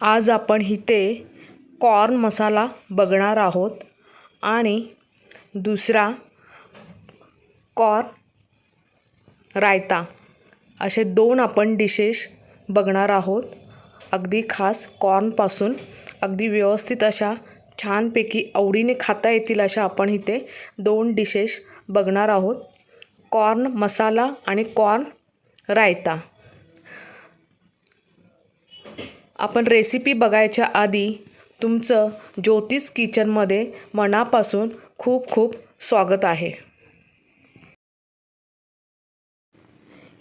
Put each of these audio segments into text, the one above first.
आज आपण इथे कॉर्न मसाला बघणार आहोत. आणि दुसरा कॉर्न रायता. असे दोन आपण डिशेस बघणार आहोत. अगदी खास कॉर्नपासून अगदी व्यवस्थित अशा छानपैकी आवडीने खाता येतील अशा आपण इथे दोन डिशेस बघणार आहोत. कॉर्न मसाला आणि कॉर्न रायता. आपण रेसिपी बघायच्या आधी तुमचं ज्योतिष किचनमध्ये मनापासून खूप खूप स्वागत आहे.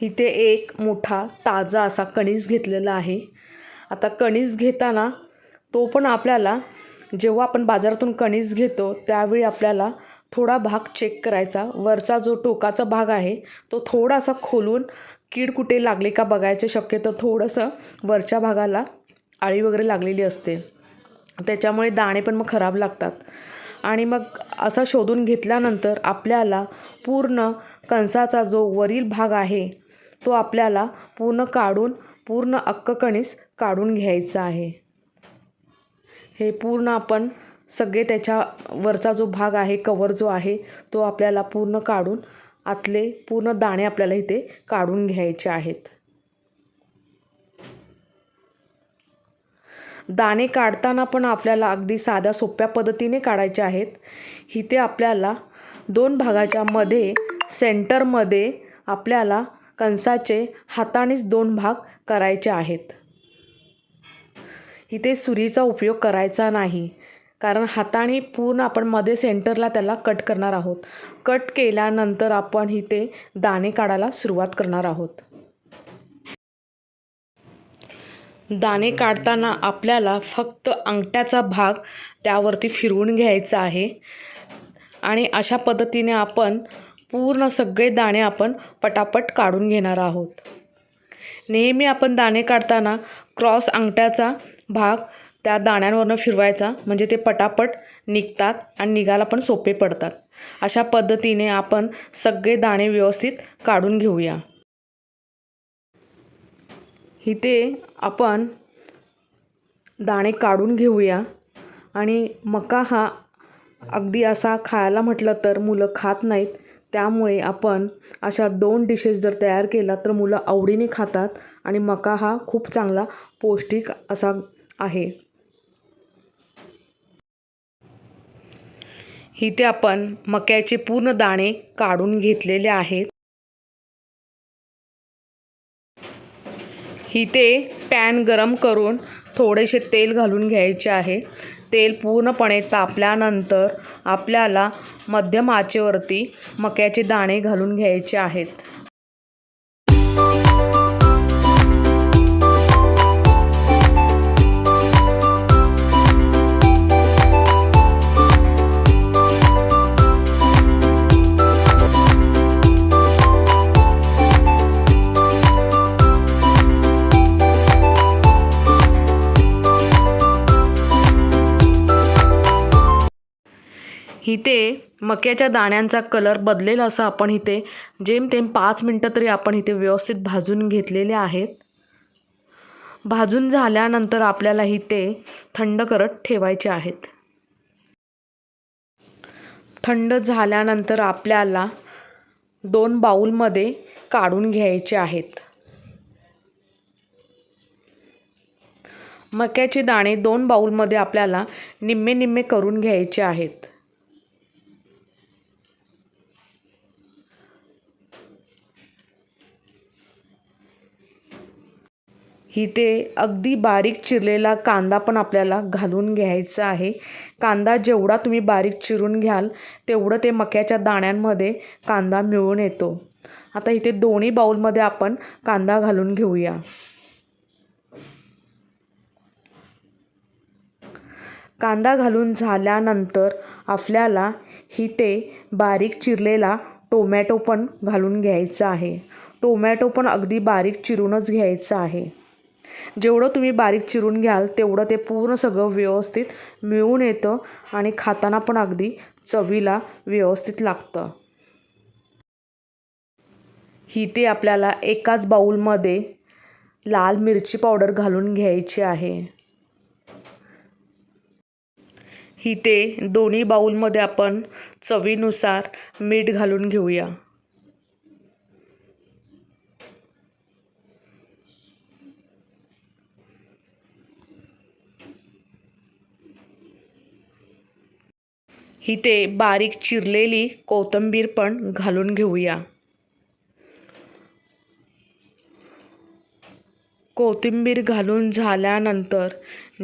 इथे एक मोठा ताजा असा कणीस घेतलेला आहे. आता कणीस घेताना तो पण आपल्याला जेव्हा आपण बाजारातून कणीस घेतो त्यावेळी आपल्याला थोडा भाग चेक करायचा. वरचा जो टोकाचा भाग आहे तो थोडासा खोलून कीड कुठे लागले का बघायचे शक्यतो थोडंसं वरच्या भागाला आळी वगैरे लागलेली असते. त्याच्यामुळे दाणे पण मग खराब लागतात. आणि मग असा शोधून घेतल्यानंतर आपल्याला पूर्ण कणसाचा जो वरील भाग आहे तो आपल्याला पूर्ण काढून पूर्ण अक्क कणीस काढून घ्यायचा आहे. हे पूर्ण आपण सगळे त्याच्या वरचा जो भाग आहे कवर जो आहे तो आपल्याला पूर्ण काढून आतले पूर्ण दाणे आपल्याला इथे काढून घ्यायचे आहेत. दाणे काढताना पण आपल्याला अगदी साध्या सोप्या पद्धतीने काढायचे आहेत. इथे आपल्याला दोन भागाच्या मध्ये सेंटरमध्ये आपल्याला कंसाचे हातानेच दोन भाग करायचे आहेत. इथे सुरीचा उपयोग करायचा नाही कारण हाताने पूर्ण आपण मध्ये सेंटरला त्याला कट करणार आहोत. कट केल्यानंतर आपण इथे दाणे काढायला सुरुवात करणार आहोत. दाणे काढताना आपल्याला फक्त अंगठ्याचा भाग त्यावरती फिरवून घ्यायचा आहे. आणि अशा पद्धतीने आपण पूर्ण सगळे दाणे आपण पटापट काढून घेणार आहोत. नेहमी आपण दाणे काढताना क्रॉस अंगठ्याचा भाग त्या दाण्यांवरनं फिरवायचा म्हणजे ते पटापट निघतात आणि निघायला पण सोपे पडतात. अशा पद्धतीने आपण सगळे दाणे व्यवस्थित काढून घेऊया. इथे आपण दाणे काढून घेऊया. आणि मका हा अगदी असा खायला म्हटलं तर मुलं खात नाहीत. त्यामुळे आपण अशा दोन डिशेस जर तयार केला तर मुलं आवडीने खातात आणि मका हा खूप चांगला पौष्टिक असा आहे. इथे आपण मक्याचे पूर्ण दाणे काढून घेतलेले आहेत. इथे पॅन गरम करून थोडेसे तेल घालून घ्यायचे आहे. तेल पूर्णपणे तापल्यानंतर आपल्याला मध्यम आचेवरती मक्याचे दाणे घालून घ्यायचे आहेत. इथे मक्याच्या दाण्यांचा कलर बदलेल असं आपण इथे जेमतेम पाच मिनटं तरी आपण इथे व्यवस्थित भाजून घेतलेले आहेत. भाजून झाल्यानंतर आपल्याला इथे थंड करत ठेवायचे आहेत. थंड झाल्यानंतर आपल्याला दोन बाऊलमध्ये काढून घ्यायचे आहेत. मक्याचे दाणे दोन बाऊलमध्ये आपल्याला निम्मे निम्मे करून घ्यायचे आहेत. इथे अगदी बारीक चिरलेला कांदा पण आपल्याला घालून घ्यायचा आहे. कांदा जेवढा तुम्ही बारीक चिरून घ्याल तेवढं ते मक्याच्या दाण्यांमध्ये कांदा मिळून येतो. आता इथे दोन्ही बाऊलमध्ये आपण कांदा घालून घेऊया. कांदा घालून झाल्यानंतर आपल्याला इथे बारीक चिरलेला टोमॅटो पण घालून घ्यायचा आहे. टोमॅटो पण अगदी बारीक चिरूनच घ्यायचं आहे. जेवढं तुम्ही बारीक चिरून घ्याल तेवढं ते पूर्ण सगळं व्यवस्थित मिळून येतं आणि खाताना पण अगदी चवीला व्यवस्थित लागतं. ही ते आपल्याला एकाच बाऊलमध्ये लाल मिरची पावडर घालून घ्यायची आहे. ही ते दोन्ही बाऊलमध्ये आपण चवीनुसार मीठ घालून घेऊया. इथे बारीक चिरलेली कोथिंबीर पण घालून घेऊया. कोथिंबीर घालून झाल्यानंतर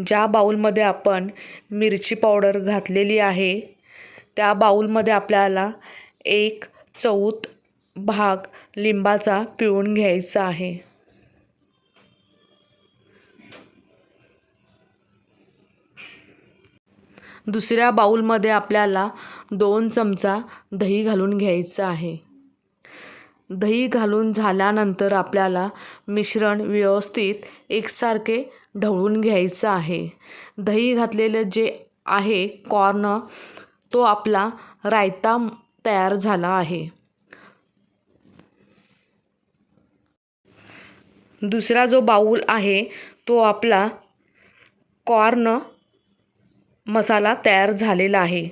ज्या बाऊलमध्ये आपण मिरची पावडर घातलेली आहे त्या बाऊलमध्ये आपल्याला एक चौथ भाग लिंबाचा पिळून घ्यायचा आहे. दुसऱ्या बाऊलमध्ये आपल्याला दोन चमचा दही घालून घ्यायचं आहे. दही घालून झाल्यानंतर आपल्याला मिश्रण व्यवस्थित एकसारखे ढवळून घ्यायचं आहे. दही घातलेलं जे आहे कॉर्न तो आपला रायता तयार झाला आहे. दुसरा जो बाऊल आहे तो आपला कॉर्न मसाला तयार झालेला आहे.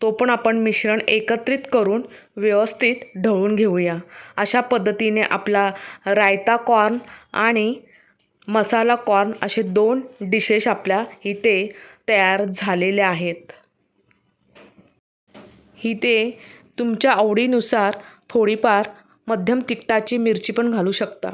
तो पण आपण मिश्रण एकत्रित करून व्यवस्थित ढवळून घेऊया. अशा पद्धतीने आपला रायता कॉर्न आणि मसाला कॉर्न असे दोन डिशेस आपल्या इथे तयार झालेले आहेत. इथे तुमच्या आवडीनुसार थोडीफार मध्यम तिखटाची मिरची पण घालू शकता.